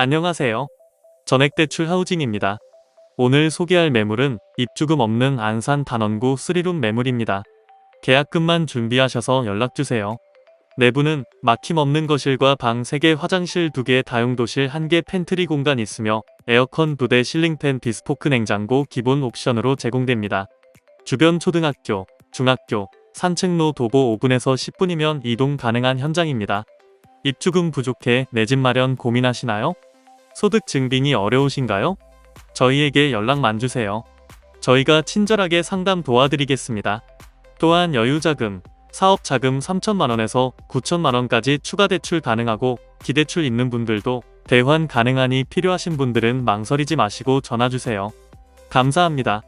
안녕하세요. 전액대출 하우징입니다. 오늘 소개할 매물은 입주금 없는 안산 단원구 3룸 매물입니다. 계약금만 준비하셔서 연락주세요. 내부는 막힘없는 거실과 방 3개, 화장실 2개, 다용도실 1개, 팬트리 공간 있으며 에어컨 2대, 실링팬, 비스포크 냉장고 기본 옵션으로 제공됩니다. 주변 초등학교, 중학교, 산책로 도보 5분에서 10분이면 이동 가능한 현장입니다. 입주금 부족해 내 집 마련 고민하시나요? 소득 증빙이 어려우신가요? 저희에게 연락만 주세요. 저희가 친절하게 상담 도와드리겠습니다. 또한 여유자금, 사업자금 3천만원에서 9천만원까지 추가 대출 가능하고 기대출 있는 분들도 대환 가능하니 필요하신 분들은 망설이지 마시고 전화주세요. 감사합니다.